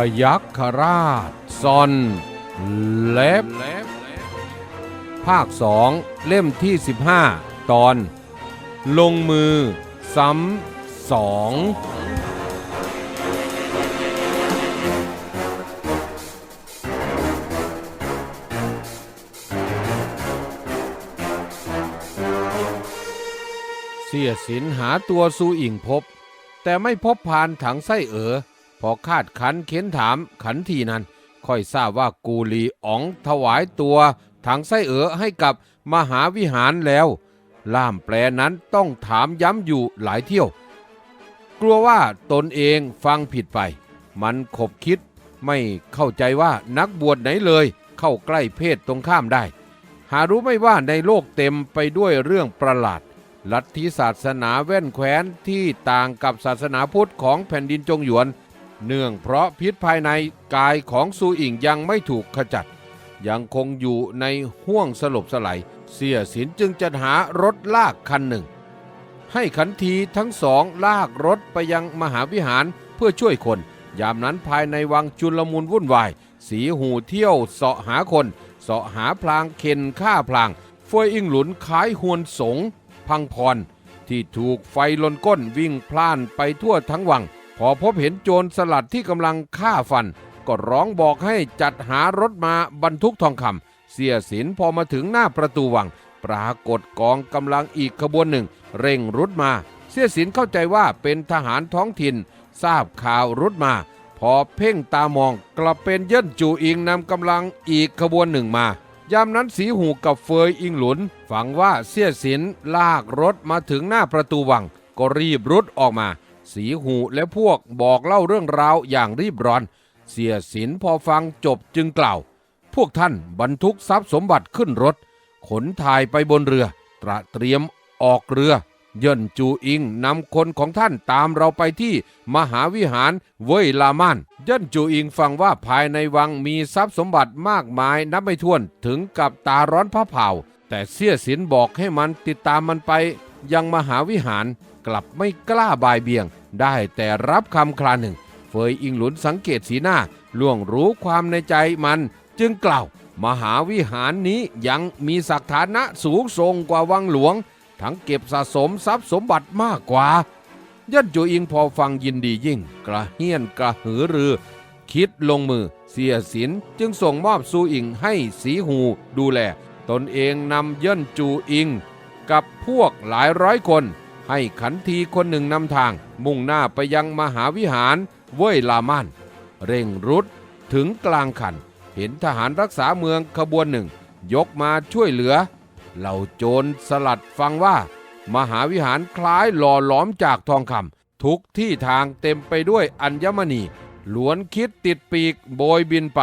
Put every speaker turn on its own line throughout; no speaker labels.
พยัคฆราชซอนเล็บ ภาคสองเล่มที่ 15 ตอน ลงมือ ซ้ำสองเสียสินหาตัวซูอิงพบ แต่ไม่พบพานถังไส้เอ๋อ พอคาดขันเค้นถามขันทีนั้น ค่อยทราบว่ากูลีอ๋องถวายตัวถังไส้เอ๋อให้กับมหาวิหารแล้ว ล่ามแปลนั้นต้องถามย้ำอยู่หลายเที่ยว กลัวว่าตนเองฟังผิดไป มันขบคิดไม่เข้าใจว่านักบวชไหนเลย เข้าใกล้เพศตรงข้ามได้ หารู้ไม่ว่าในโลกเต็มไปด้วยเรื่องประหลาด ลัทธิศาสนาแว่นแคว้นที่ต่างกับศาสนาพุทธของแผ่นดินจงหยวน เนื่องเพราะพิษภายในกายของซูอิงยังไม่ถูกขจัด ยังคงอยู่ในห่วงสลบสลายเสียสินจึงจะหารถลากคันหนึ่ง ให้ขันทีทั้งสองลากรถไปยังมหาวิหารเพื่อช่วยคน ยามนั้นภายในวังจุลมุนวุ่นวาย สีหูเที่ยวเสาะหาคนเสาะหาพลางเข็นฆ่าพลางเฟยอิงหลุนขายหวนสง พังพร ที่ถูกไฟลนก้นวิ่งพล่านไปทั่วทั้งวัง พอพบเห็นโจรสลัดที่กำลังฆ่าฟัน ก็ร้องบอกให้จัดหารถมาบรรทุกทองคำเสียสินพอมาถึงหน้าประตูวัง ปรากฏกองกำลังอีกขบวนหนึ่ง เร่งรุดมา เสียสินเข้าใจว่าเป็นทหารท้องถิ่น ทราบข่าวรุดมา พอเพ่งตามองกลับเป็นเย่นจูอิงนำกำลังอีกขบวนหนึ่งมายามนั้นสีหูกับเฟยอิงหลุน ฝังว่าเสียสินลากรถมาถึงหน้าประตูวัง ก็รีบรุดออกมา สีหูและพวกบอกเล่าเรื่องราวอย่างรีบร้อน เสียสินพอฟังจบจึงกล่าว พวกท่านบรรทุกทรัพย์สมบัติขึ้นรถ ขนถ่ายไปบนเรือ ตระเตรียมออกเรือ เยินจูอิงนำคนของท่านตามเราไปที่มหาวิหารเว่ยลามานเยินจูอิงฟังว่าภายในวังมีทรัพย์สมบัติมากมายนับไม่ถ้วนถึงกับตาร้อนพระเผาแต่เสียสินบอกให้มันติดตามมันไปยังมหาวิหาร กลับไม่กล้าบายเบี่ยง ได้แต่รับคำคลาหนึ่ง เฟยอิงหลุนสังเกตสีหน้าล่วงรู้ความในใจมัน จึงกล่าว มหาวิหารนี้ยังมีศักฐานะสูงส่งกว่าวังหลวง ทั้งเก็บสะสมทรัพย์สมบัติมากกว่ายันจูอิงพอฟังยินดียิ่ง กระเฮียนกระหือรือ คิดลงมือเสียสินจึงส่งมอบซูอิงให้สีหูดูแล ตนเองนำเย่นจูอิง กับพวกหลายร้อยคน ให้ขันทีคนหนึ่งนำทาง มุ่งหน้าไปยังมหาวิหารเว่ยลามานเร่งรุดถึงกลางคัน เห็นทหารรักษาเมืองขบวนหนึ่ง ยกมาช่วยเหลือ เหล่าโจรสลัดฟังว่า มหาวิหารคล้ายหล่อหลอมจากทองคำทุกที่ทางเต็มไปด้วยอัญมณีล้วนคิดติดปีกโบยบินไป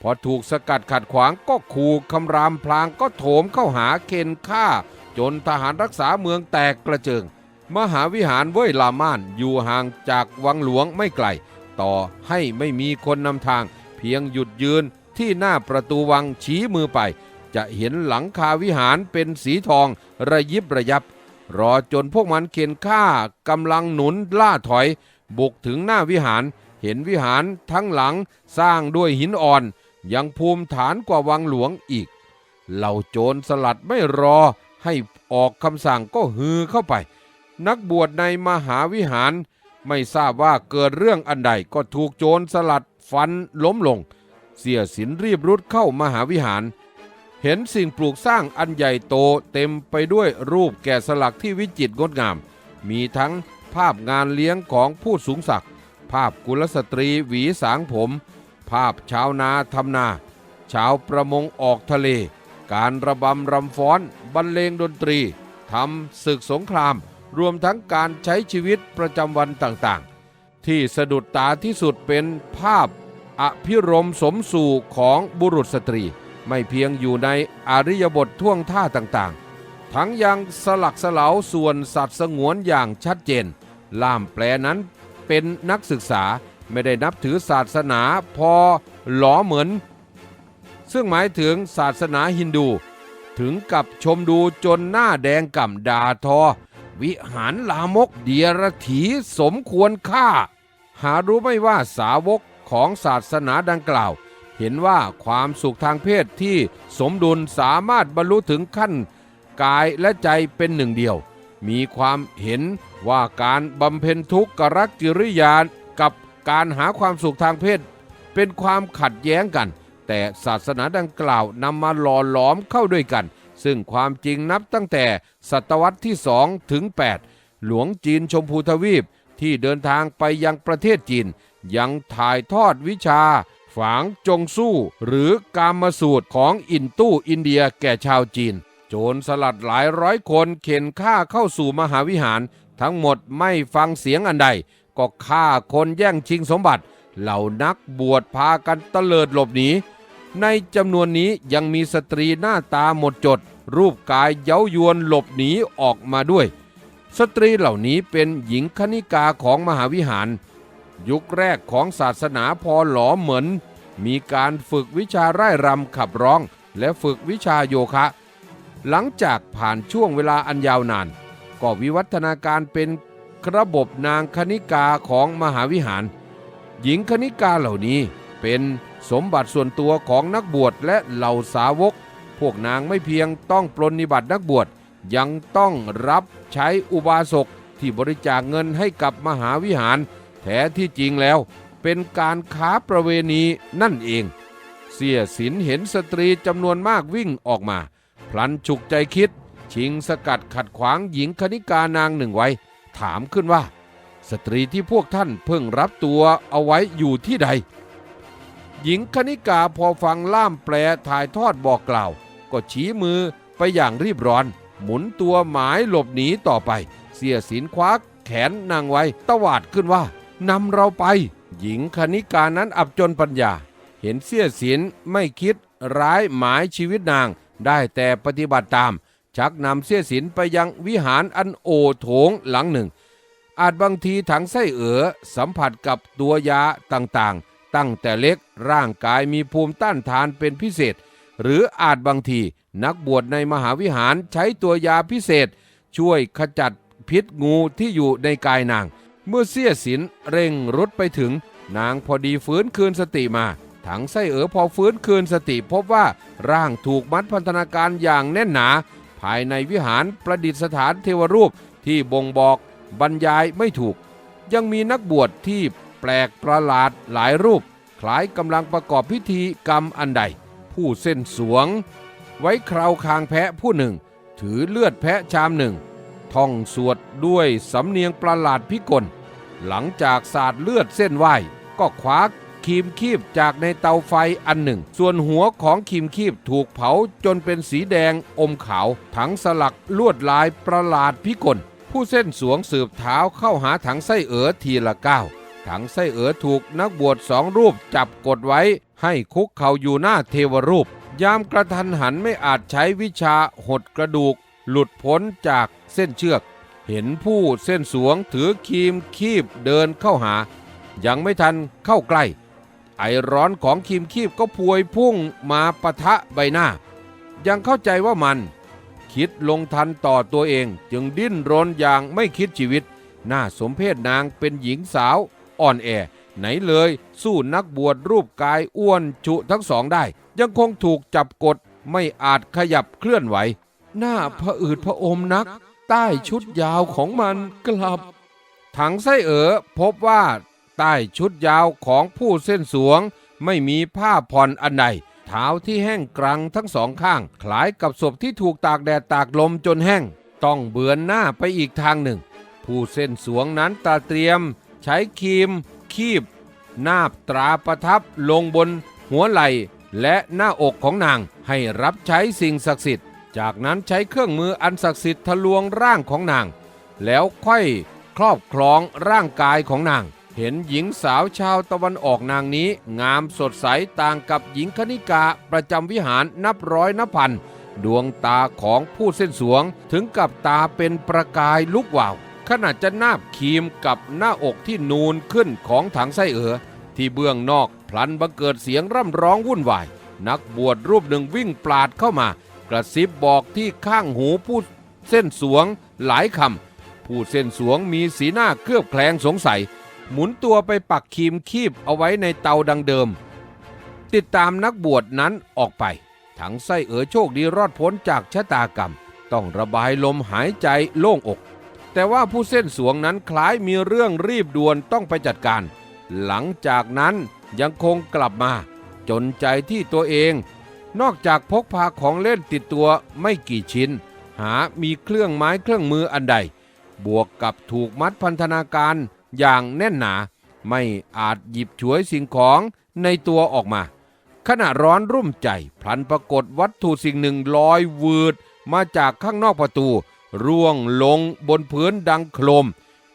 พอถูกสกัดขัดขวางก็ขู่คำรามพลางก็โถมเข้าหาเข็นฆ่า จนทหารรักษาเมืองแตกกระเจิง มหาวิหารเว่ยลาม่านอยู่ห่างจากวังหลวงไม่ไกล ต่อให้ไม่มีคนนำทาง เพียงหยุดยืนที่หน้าประตูวังชี้มือไป จะเห็นหลังคาวิหารเป็นสีทองระยิบระยับ รอจนพวกมันเข็นฆ่ากำลังหนุนล่าถอย บุกถึงหน้าวิหาร เห็นวิหารทั้งหลังสร้างด้วยหินอ่อน ยังภูมิฐานกว่าวังหลวงอีก เหล่าโจรสลัดไม่รอให้ออกคำสั่งก็ฮือเข้าไป นักบวชในมหาวิหาร ไม่ทราบว่าเกิดเรื่องอันใดก็ถูกโจรสลัดฟันล้มลง เสียสินรีบรุดเข้ามหาวิหาร เห็นสิ่งปลูกสร้างอันใหญ่โตเต็มไปด้วยรูปแกะสลักที่วิจิตรงดงาม มีทั้งภาพงานเลี้ยงของผู้สูงศักดิ์ภาพกุลสตรีหวีสางผม ภาพชาวนาทำนา ชาวประมงออกทะเล การระบำรำฟ้อน บรรเลงดนตรีทำศึกสงคราม รวมทั้งการใช้ชีวิตประจำวันต่างๆ ที่สะดุดตาที่สุดเป็นภาพอภิรมสมสู่ของบุรุษสตรี ไม่เพียงอยู่ในอริยบทท่วงท่าต่างๆ ทั้งยังสลักสลาวส่วนสัตว์สงวนอย่างชัดเจน ล่ามแปลนั้นเป็นนักศึกษาไม่ได้นับถือศาสนาพอหลอเหมือน ซึ่งหมายถึงศาสนาฮินดู ถึงกับชมดูจนหน้าแดงก่ำด่าทอ วิหารลามกเดียรถีสมควรค่า หารู้ไม่ว่าสาวกของศาสนาดังกล่าว เห็นว่าความสุขทางเพศที่สมดุลสามารถบรรลุถึงขั้น กายและใจเป็นหนึ่งเดียว มีความเห็นว่าการบำเพ็ญทุกขรักกิริยานกับการหาความสุขทางเพศ เป็นความขัดแย้งกัน แต่ศาสนาดังกล่าวนำมาหล่อหลอมเข้าด้วยกัน ซึ่งความจริงนับตั้งแต่ศตวรรษที่ 2 ถึง 8 หลวงจีนชมพูทวีปที่เดินทางไปยังประเทศจีน ยังถ่ายทอดวิชา ฝางจงสู้หรือกามสูตรของอินตู้อินเดียแก่ชาวจีน โจรสลัดหลายร้อยคนเข็นฆ่าเข้าสู่มหาวิหาร ทั้งหมดไม่ฟังเสียงอันใด ก็ฆ่าคนแย่งชิงสมบัติ เหล่านักบวชพากันเตลิดหลบหนี ในจำนวนนี้ยังมีสตรีหน้าตาหมดจด รูปกายเย้ายวนหลบหนีออกมาด้วย สตรีเหล่านี้เป็นหญิงคณิกาของมหาวิหาร ยุคแรกของศาสนาพอหลอเหมือน มีการฝึกวิชาไร่รำขับร้องและฝึกวิชาโยคะ หลังจากผ่านช่วงเวลาอันยาวนาน ก็วิวัฒนาการเป็นระบบนางคณิกาของมหาวิหาร หญิงคณิกาเหล่านี้เป็น สมบัติส่วนตัวของนักบวชและเหล่าสาวก พวกนางไม่เพียงต้องปรนนิบัตินักบวชยังต้องรับใช้อุบาสกที่บริจาคเงินให้กับมหาวิหาร แท้ที่จริงแล้ว เป็นการค้าประเวณีนั่นเอง เสียสินเห็นสตรีจำนวนมากวิ่งออกมา พลันฉุกใจคิด ชิงสกัดขัดขวางหญิงคณิกานางหนึ่งไว้ ถามขึ้นว่า สตรีที่พวกท่านเพิ่งรับตัวเอาไว้อยู่ที่ใด หญิงคณิกาพอฟังล่ามแปลถ่ายทอดบอกกล่าว ก็ชี้มือไปอย่างรีบร้อน หมุนตัวหมายหลบหนีต่อไป เสียสินคว้าแขนนางไว้ตวาดขึ้นว่านำเราไป หญิงคณิกานั้นอับจนปัญญา เห็นเสียสินไม่คิดร้ายหมายชีวิตนาง ได้แต่ปฏิบัติตาม ชักนำเสียสินไปยังวิหารอันโอโถงหลังหนึ่ง อาจบางทีถังไส้เอ๋อสัมผัสกับตัวยาต่างๆ ตั้งแต่เล็กร่างกายมีภูมิต้านทานเป็นพิเศษ หรืออาจบางทีนักบวชในมหาวิหารใช้ตัวยาพิเศษ ช่วยขจัดพิษงูที่อยู่ในกายนาง เมื่อเสียสินเร่งรุดไปถึง นางพอดีฟื้นคืนสติมา ถังไส้เอ๋อพอฟื้นคืนสติพบว่าร่างถูกมัดพันธนาการอย่างแน่นหนา ภายในวิหารประดิษฐานเทวรูปที่บ่งบอกบรรยายไม่ถูก ยังมีนักบวชที่ แปลกประหลาดหลายรูป คล้ายกำลังประกอบพิธีกรรมอันใด ผู้เส้นสวง ไว้คราวคางแพะผู้หนึ่ง ถือเลือดแพะชามหนึ่ง ท่องสวดด้วยสำเนียงประหลาดพิกล หลังจากสาดเลือดเส้นไหวก็คว้าคีมคีบจากในเตาไฟอันหนึ่ง ส่วนหัวของคีมคีบถูกเผาจนเป็นสีแดงอมขาว ถังสลักลวดลายประหลาดพิกล ผู้เส้นสวงสืบเท้าเข้าหาถังไส้เอ๋อทีละก้าว ถังไส้เอ๋อถูกนักบวชสองรูปจับกดไว้ ให้คุกเข่าอยู่หน้าเทวรูป ยามกระทันหันไม่อาจใช้วิชาหดกระดูก หลุดพ้นจากเส้นเชือก เห็นผู้เส้นสวงถือคีมคีบเดินเข้าหา ยังไม่ทันเข้าใกล้ ไอร้อนของคีมคีบก็พวยพุ่งมาปะทะใบหน้า ยังเข้าใจว่ามัน คิดลงทันต่อตัวเองจึงดิ้นรนอย่างไม่คิดชีวิต หน่าสมเพศนางเป็นหญิงสาว อ่อนแอ ไหนเลยสู้นักบวชรูปกายอ้วนชุทั้งสองได้ ยังคงถูกจับกดไม่อาจขยับเคลื่อนไหว หน้าผะอืดผะอมนัก ใต้ชุดยาวของมันกลับ ถังไส้เอ๋อพบว่า ใต้ชุดยาวของผู้เส้นสวง ไม่มีผ้าผ่อนอันใดเท้าที่แห้งกรังทั้งสองข้าง คล้ายกับศพที่ถูกตากแดดตากลมจนแห้ง ต้องเบือนหน้าไปอีกทางหนึ่ง ผู้เส้นสวงนั้นตาเตรียม ใช้ครีม คีบ นาบตราประทับลงบนหัวไหล่และหน้าอกของนางให้รับใช้สิ่งศักดิ์สิทธิ์ จากนั้นใช้เครื่องมืออันศักดิ์สิทธิ์ทะลวงร่างของนาง แล้วค่อยครอบครองร่างกายของนาง เห็นหญิงสาวชาวตะวันออกนางนี้ งามสดใสต่างกับหญิงคณิกาประจำวิหารนับร้อยนับพัน ดวงตาของผู้เส้นสวงถึงกับตาเป็นประกายลุกวาว ขณะจะนาบครีมกับหน้าอกที่นูนขึ้นของถังไส้เอ๋อที่เบื้องนอกพลันบังเกิดเสียงร่ำร้องวุ่นวาย นักบวชรูปหนึ่งวิ่งปราดเข้ามา กระซิบบอกที่ข้างหูผู้เส้นสวงหลายคำผู้เส้นสวงมีสีหน้าเคลือบแคลงสงสัย หมุนตัวไปปักครีมคีบเอาไว้ในเตาดังเดิม ติดตามนักบวชนั้นออกไป ถังไส้เอ๋อโชคดีรอดพ้นจากชะตากรรม ต้องระบายลมหายใจโล่งอก แต่ว่าผู้เส้นสวงนั้นคล้ายมีเรื่องรีบด่วนต้องไปจัดการ หลังจากนั้นยังคงกลับมา จนใจที่ตัวเอง นอกจากพกพาของเล่นติดตัวไม่กี่ชิ้น หามีเครื่องไม้เครื่องมืออันใด บวกกับถูกมัดพันธนาการอย่างแน่นหนา ไม่อาจหยิบฉวยสิ่งของในตัวออกมา ขณะร้อนรุ่มใจพลันปรากฏวัตถุสิ่งหนึ่งลอยวืดมาจากข้างนอกประตู ร่วงลงบนพื้นดังโครม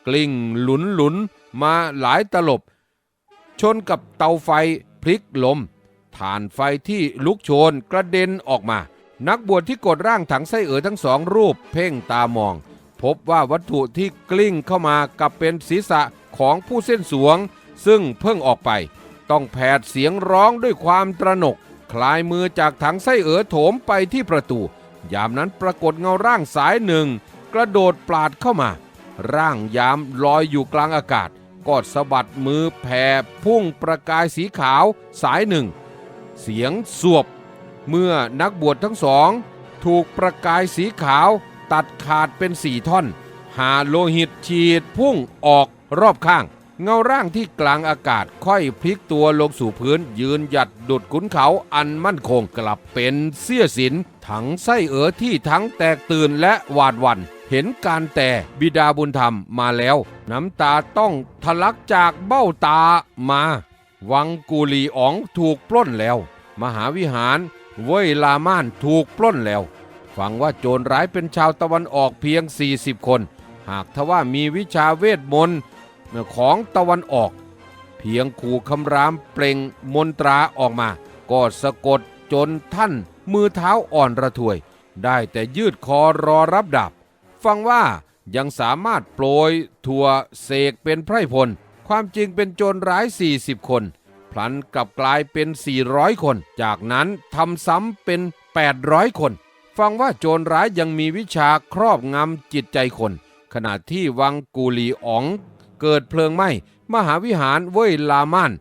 กลิ้งหลุนหลุนมาหลายตลบ ชนกับเตาไฟพลิกลมฐานไฟที่ลุกโชนกระเด็นออกมา นักบวชที่กดร่างถังไส้เอ๋อทั้งสองรูปเพ่งตามอง พบว่าวัตถุที่กลิ้งเข้ามากับเป็นศีรษะของผู้เส้นสวง ซึ่งเพิ่งออกไป ต้องแผดเสียงร้องด้วยความตระหนก คลายมือจากถังไส้เอ๋อโถมไปที่ประตู ยามนั้นปรากฏเงาร่างสายหนึ่ง กระโดดปลาดเข้ามา ร่างยามลอยอยู่กลางอากาศกอดสะบัดมือแผ่พุ่งประกายสีขาวสายหนึ่ง เสียงสวบ เมื่อนักบวชทั้งสอง ถูกประกายสีขาวตัดขาดเป็นสี่ท่อน หาโลหิตฉีดพุ่งออกรอบข้าง เงาร่างที่กลางอากาศค่อยพลิกตัวลงสู่พื้นยืนหยัดดุดขุนเขาอันมั่นคงกลับเป็นเสี้ยสิน ถังไส้เอ๋อที่ทั้งแตกตื่นและหวาดหวันเห็นการแต่บิดาบุญธรรมมาแล้ว น้ำตาต้องทะลักจากเบ้าตามา วังกูลีอ๋องถูกปล้นแล้ว มหาวิหารเว้ยลาม่านถูกปล้นแล้วฟังว่าโจรร้ายเป็นชาวตะวันออกเพียง 40 คน หากทว่ามีวิชาเวทมนต์ของตะวันออก เพียงขู่คำรามเปล่งมนตราออกมา ก็สะกดจนท่าน มือเท้าอ่อนระทวย ได้แต่ยืดคอรอรับดาบฟังว่ายังสามารถโปรยถั่วเสกเป็นไพร่พล ความจริงเป็นโจรร้าย 40 คน พลันกลับกลายเป็น 400 คน จากนั้นทำซ้ำเป็น 800 คน ฟังว่าโจรร้ายยังมีวิชาครอบงำจิตใจคน ขณะที่วังกูลีอ๋องเกิดเพลิงไหม้ มหาวิหารเว้ยลาม่าน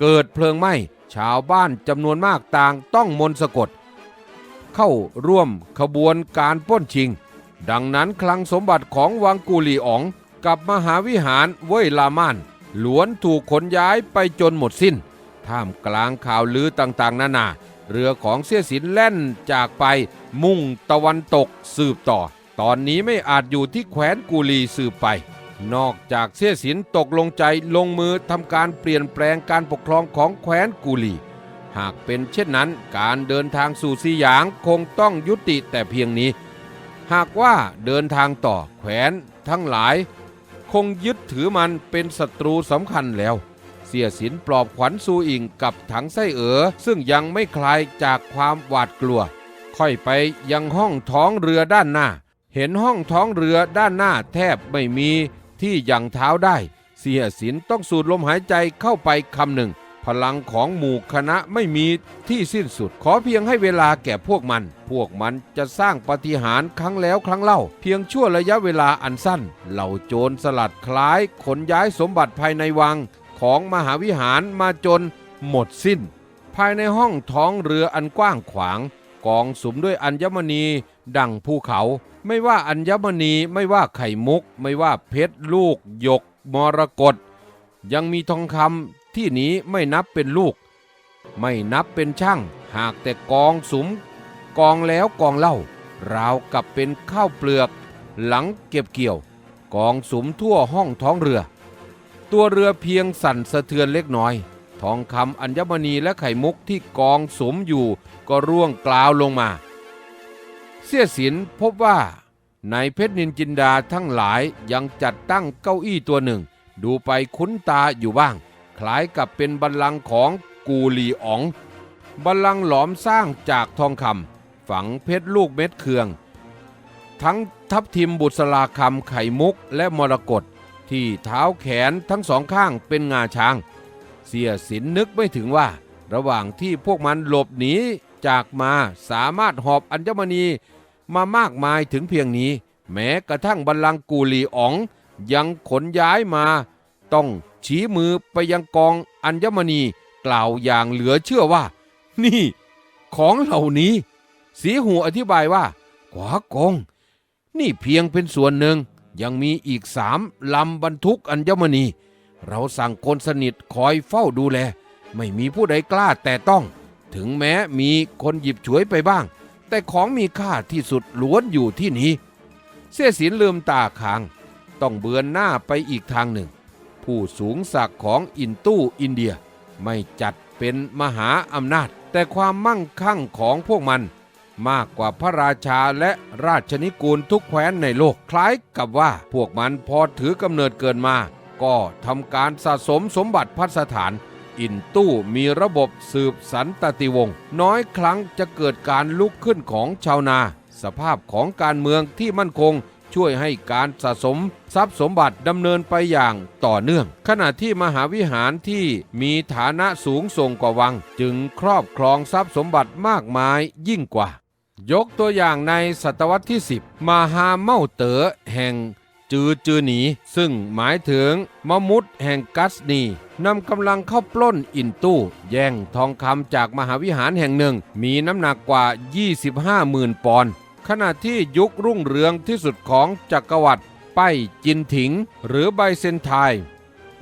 เกิดเพลิงไหม้ ชาวบ้านจำนวนมากต่างต้องมนต์สะกด เข้าร่วมขบวนการป้นชิง ดังนั้นคลังสมบัติของวังกูลีอ๋อง กับมหาวิหารเว้ยลามานล้วนถูกขนย้ายไปจนหมดสิ้น ท่ามกลางข่าวลือต่างๆ นานา เรือของเสียสินแล่นจากไปมุ่งตะวันตกสืบต่อ ตอนนี้ไม่อาจอยู่ที่แคว้นกูลีสืบไป นอกจากเสียสินตกลงใจลงมือทำการเปลี่ยนแปลงการปกครองของแคว้นกูลี หากเป็นเช่นนั้นการเดินทางสู่ซีหยางคงต้องยุติแต่เพียงนี้ หากว่าเดินทางต่อแขวนทั้งหลาย คงยึดถือมันเป็นศัตรูสำคัญแล้ว เสียสินปลอบขวัญซูอิงกับถังไส้เอ๋อซึ่งยังไม่คลายจากความหวาดกลัว ค่อยไปยังห้องท้องเรือด้านหน้า เห็นห้องท้องเรือด้านหน้าแทบไม่มีที่ยังเท้าได้ เสียสินต้องสูดลมหายใจเข้าไปคำหนึ่ง พลังของหมู่คณะไม่มีที่สิ้นสุด ขอเพียงให้เวลาแก่พวกมัน พวกมันจะสร้างปฏิหารครั้งแล้วครั้งเล่า เพียงชั่วระยะเวลาอันสั้น เหล่าโจรสลัดคล้าย ขนย้ายสมบัติภายในวังของมหาวิหารมาจนหมดสิ้น ภายในห้องท้องเรืออันกว้างขวาง กองสุมด้วยอัญมณี ดังภูเขา ไม่ว่าอัญมณีไม่ว่าไข่มุก ไม่ว่าเพชรลูกหยกมรกตยังมีทองคำ ที่นี้ไม่นับเป็นลูก ไม่นับเป็นช่าง หากแต่กองสุม กองแล้วกองเล่าราวกับเป็นข้าวเปลือก หลังเก็บเกี่ยว กองสุมทั่วห้องท้องเรือ ตัวเรือเพียงสั่นสะเทือนเล็กน้อย ทองคำอัญมณีและไข่มุกที่กองสุมอยู่ก็ร่วงกล่าวลงมา เสียสินพบว่าในเพชรนินจินดาทั้งหลายยังจัดตั้งเก้าอี้ตัวหนึ่ง ดูไปคุ้นตาอยู่บ้าง คล้ายกับเป็นบัลลังก์ของกูลีอ๋อง บัลลังก์หลอมสร้างจากทองคำฝังเพชรลูกเม็ดเคือง ทั้งทับทิมบุษราคำไข่มุกและมรกตที่เท้าแขนทั้งสองข้างเป็นงาช้าง เสียสินนึกไม่ถึงว่า ระหว่างที่พวกมันหลบหนีจากมาสามารถหอบอัญมณีมามากมายถึงเพียงนี้ แม้กระทั่งบัลลังก์กูลีอ๋องยังขนย้ายมา ต้องชี้มือไปยังกองอัญมณีกล่าวอย่างเหลือเชื่อว่า นี่ ของเหล่านี้ สีหูอธิบายว่าขวากง นี่เพียงเป็นส่วนหนึ่งยังมีอีกสามลำบรรทุกอัญมณี เราสั่งคนสนิทคอยเฝ้าดูแล ไม่มีผู้ใดกล้าแต่ต้อง ถึงแม้มีคนหยิบฉวยไปบ้าง แต่ของมีค่าที่สุดล้วนอยู่ที่นี้ เสียสินลืมตาค้าง ต้องเบือนหน้าไปอีกทางหนึ่ง ผู้สูงศักดิ์ของอินตู้อินเดีย ไม่จัดเป็นมหาอำนาจ แต่ความมั่งคั่งของพวกมัน มากกว่าพระราชาและราชนิกูลทุกแคว้นในโลกคล้ายกับว่าพวกมันพอถือกำเนิดเกินมา ก็ทำการสะสมสมบัติพัสถาน อินตู้มีระบบสืบสันตติวงศ์น้อยครั้งจะเกิดการลุกขึ้นของชาวนา สภาพของการเมืองที่มั่นคง ช่วยให้การสะสมทรัพย์สมบัติดำเนินไปอย่างต่อเนื่อง ขณะที่มหาวิหารที่มีฐานะสูงส่งกว่าวัง จึงครอบครองทรัพย์สมบัติมากมายยิ่งกว่า ยกตัวอย่างในศตวรรษที่ 10มาฮาเมาเต๋อแห่งจือจือหนี ซึ่งหมายถึงมมุดแห่งกัสนีนำกำลังเข้าปล้นอินตู้ แย่งทองคำจากมหาวิหารแห่งหนึ่ง มีน้ำหนักกว่า 25หมื่นปอนด์ ขณะที่ยุครุ่งเรืองที่สุดของจักรวรรดิป้ายจินถิง หรือไบเซนไทน์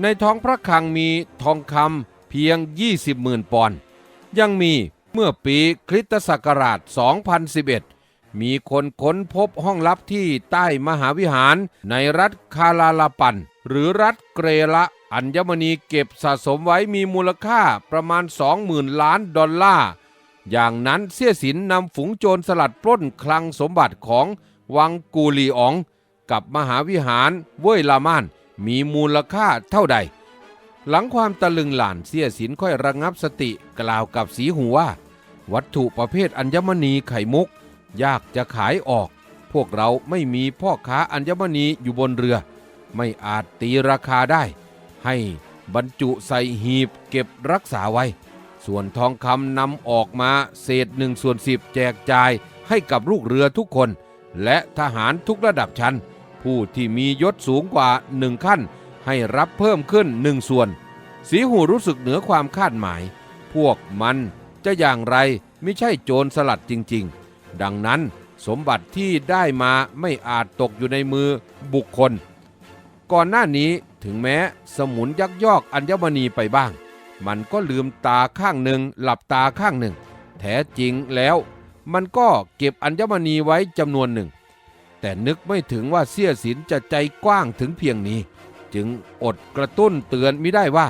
ในท้องพระคลังมีทองคำเพียง 20หมื่นปอนด์ยังมีเมื่อปีคริสตศักราช 2011 มีคนค้นพบห้องลับที่ใต้มหาวิหารในรัฐคาลาลาปัน หรือรัฐเกรละอัญมณีเก็บสะสมไว้มีมูลค่าประมาณ 20,000 ล้านดอลลาร์ อย่างนั้นเสี่ยสินนำฝูงโจรสลัดปล้นคลังสมบัติของวังกูลีออง กับมหาวิหารเว่ยลามาน มีมูลค่าเท่าใด หลังความตะลึงหลานเสียสินค่อยระงับสติกล่าวกับสีหูว่า วัตถุประเภทอัญมณีไข่มุก ยากจะขายออก พวกเราไม่มีพ่อค้าอัญมณีอยู่บนเรือ ไม่อาจตีราคาได้ ให้บรรจุใส่หีบเก็บรักษาไว้ ส่วนทองคำนำออกมาเศษหนึ่งส่วนสิบแจกจ่ายให้กับลูกเรือทุกคน และทหารทุกระดับชั้น ผู้ที่มียศสูงกว่าหนึ่งขั้น ให้รับเพิ่มขึ้นหนึ่งส่วน สีหูรู้สึกเหนือความคาดหมาย พวกมันจะอย่างไรไม่ใช่โจรสลัดจริง ๆ ดังนั้นสมบัติที่ได้มาไม่อาจตกอยู่ในมือบุคคล ก่อนหน้านี้ถึงแม้สมุนยักยอกอัญมณีไปบ้าง มันก็ลืมตาข้างหนึ่งหลับตาข้างหนึ่ง แท้จริงแล้วมันก็เก็บอัญมณีไว้จำนวนหนึ่ง แต่นึกไม่ถึงว่าเสี้ยสินจะใจกว้างถึงเพียงนี้ จึงอดกระตุ้นเตือนไม่ได้ว่า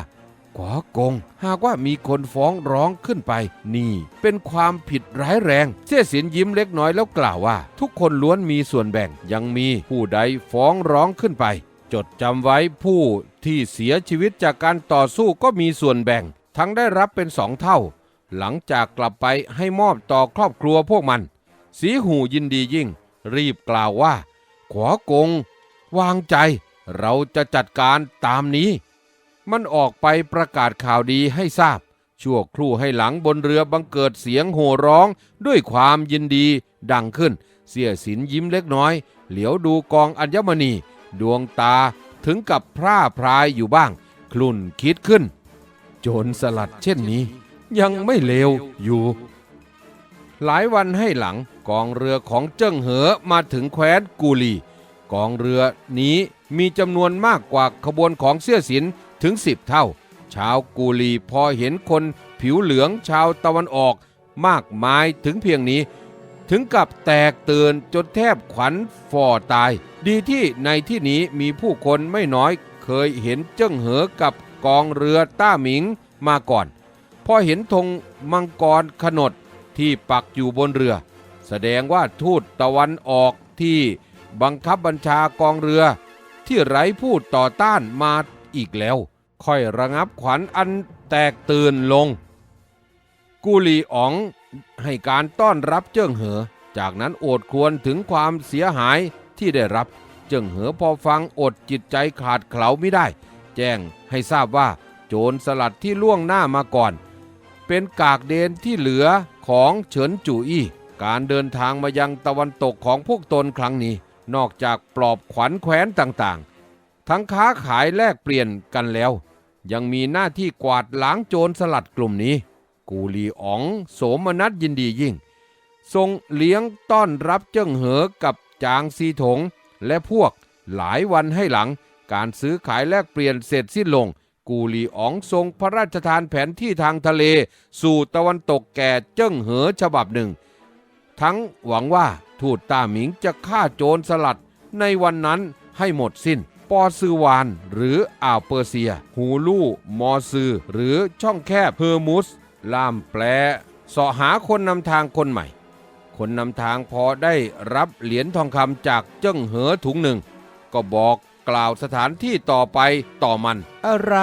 ขอกง หากว่ามีคนฟ้องร้องขึ้นไป นี่ เป็นความผิดร้ายแรง เสี้ยสินยิ้มเล็กน้อยแล้วกล่าวว่า ทุกคนล้วนมีส่วนแบ่งยังมีผู้ใดฟ้องร้องขึ้นไป จดจำไว้ผู้ที่เสียชีวิตจากการต่อสู้ก็มีส่วนแบ่ง ทั้งได้รับเป็นสองเท่า หลังจากกลับไปให้มอบต่อครอบครัวพวกมัน สีหูยินดียิ่ง รีบกล่าวว่าขอกง วางใจ เราจะจัดการตามนี้ มันออกไปประกาศข่าวดีให้ทราบ ชั่วครู่ให้หลังบนเรือบังเกิดเสียงโห่ร้องด้วยความยินดีดังขึ้น เสียสินยิ้มเล็กน้อย เหลียวดูกองอัญมณี ดวงตาถึงกับพร่าพรายอยู่บ้าง คลุ่นคิดขึ้น โจรสลัดเช่นนี้ ยังไม่เลวอยู่ หลายวันให้หลังกองเรือของเจิ้งเหอมาถึงแคว้นกูลี กองเรือนี้มีจำนวนมากกว่าขบวนของเสื้อสินถึงสิบเท่า ชาวกูลีพอเห็นคนผิวเหลืองชาวตะวันออกมากมายถึงเพียงนี้ ถึงกับแตกตื่นจนแทบขวัญฝ่อตาย ดีที่ในที่นี้มีผู้คนไม่น้อยเคยเห็นเจิ้งเหอกับกองเรือต้าหมิงมาก่อน พอเห็นธงมังกรขนดที่ปักอยู่บนเรือ แสดงว่าทูตตะวันออกที่บังคับบัญชากองเรือ ที่ไร้ผู้ต่อต้านมาอีกแล้ว ค่อยระงับขวัญอันแตกตื่นลง กูลีอ๋องให้การต้อนรับเจิ้งเหอ จากนั้นโอดควรถึงความเสียหาย ที่ได้รับจิ้งเหอพอฟังอดจิตใจขาดเขลาไม่ได้ แจ้งให้ทราบว่าโจรสลัดที่ล่วงหน้ามาก่อน เป็นกากเดนที่เหลือของเฉินจู่อี้การเดินทางมายังตะวันตกของพวกตนครั้งนี้ นอกจากปลอบขวัญแคว้นต่างๆ ทั้งค้าขายแลกเปลี่ยนกันแล้ว ยังมีหน้าที่กวาดล้างโจรสลัดกลุ่มนี้ กูลีอ๋อง โสมนัสยินดียิ่ง ทรงเลี้ยงต้อนรับเจิ้งเหอกับ จางซีถง และพวกหลายวันให้หลัง การซื้อขายแลกเปลี่ยนเสร็จสิ้นลง กูลีอองทรงพระราชทานแผนที่ทางทะเล สู่ตะวันตกแก่เจิ้งเหอฉบับหนึ่ง ทั้งหวังว่าทูตต้าหมิงจะฆ่าโจรสลัดในวันนั้นให้หมดสิ้น ปอซือวานหรืออ่าวเปอร์เซีย ฮูลู่มอซือ หรือช่องแคบเฮอร์มุส ล่ามแปลเสาะหาคนนำทางคนใหม่ คนนำทางพอได้รับเหรียญทองคำจากเจิ้งเหอถุงหนึ่ง ก็บอกกล่าวสถานที่ต่อไปต่อมัน อะไร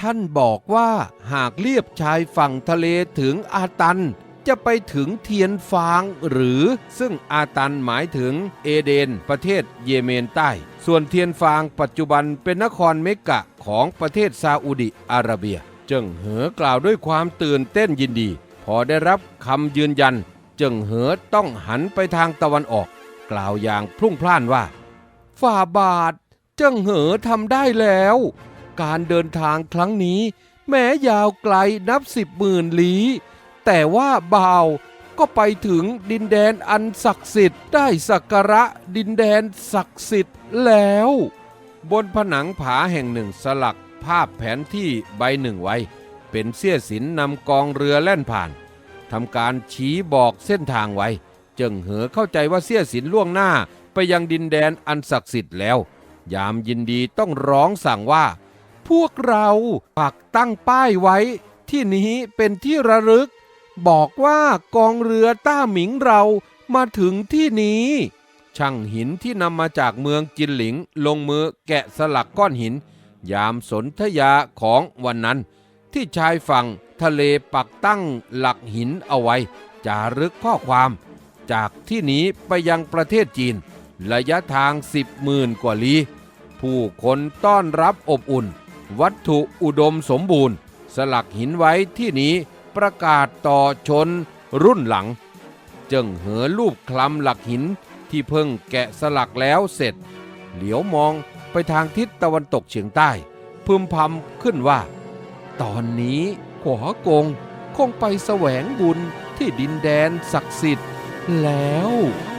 ท่านบอกว่าหากเลียบชายฝั่งทะเลถึงอาตัน จะไปถึงเทียนฟางหรือซึ่งอาตันหมายถึงเอเดน ประเทศเยเมนใต้ ส่วนเทียนฟางปัจจุบันเป็นนครเมกะของประเทศซาอุดิอาระเบีย เจิงเหอกล่าวด้วยความตื่นเต้นยินดี พอได้รับคำยืนยัน เจิงเหอต้องหันไปทางตะวันออก กล่าวอย่างพรุ่งพล่านว่า ฝ่าบาท เจิงเหอทำได้แล้ว การเดินทางครั้งนี้ แม้ยาวไกลนับสิบหมื่นลี้แต่ว่าบ่าวก็ไปถึงดินแดนอันศักดิ์สิทธิ์ได้สักการะดินแดนศักดิ์สิทธิ์แล้ว บนผนังผาแห่งหนึ่งสลักภาพแผนที่ใบหนึ่งไว้ เป็นเสี้ยสินนำกองเรือแล่นผ่าน ทำการชี้บอกเส้นทางไว้จิงเหอเข้าใจว่าเสี้ยสินล่วงหน้าไปยังดินแดนอันศักดิ์สิทธิ์แล้ว ยามยินดีต้องร้องสั่งว่า พวกเราปักตั้งป้ายไว้ ที่นี้เป็นที่ระลึก บอกว่ากองเรือต้าหมิงเรามาถึงที่นี้ ช่างหินที่นำมาจากเมืองจินหลิง ลงมือแกะสลักก้อนหิน ยามสนธยาของวันนั้น ที่ชายฝั่ง ทะเลปักตั้งหลักหินเอาไว้ จารึกข้อความ จากที่นี้ไปยังประเทศจีน ระยะทางสิบหมื่นกว่าลี้ผู้คนต้อนรับอบอุ่น วัตถุอุดมสมบูรณ์ สลักหินไว้ที่นี้ประกาศต่อชนรุ่นหลังจิงเหอรูปคลำหลักหินที่เพิ่งแกะสลักแล้วเสร็จ เหลียวมองไปทางทิศตะวันตกเฉียงใต้พึมพำขึ้นว่า ตอนนี้ ขวากง คงไปแสวงบุญที่ดินแดนศักดิ์สิทธิ์แล้ว「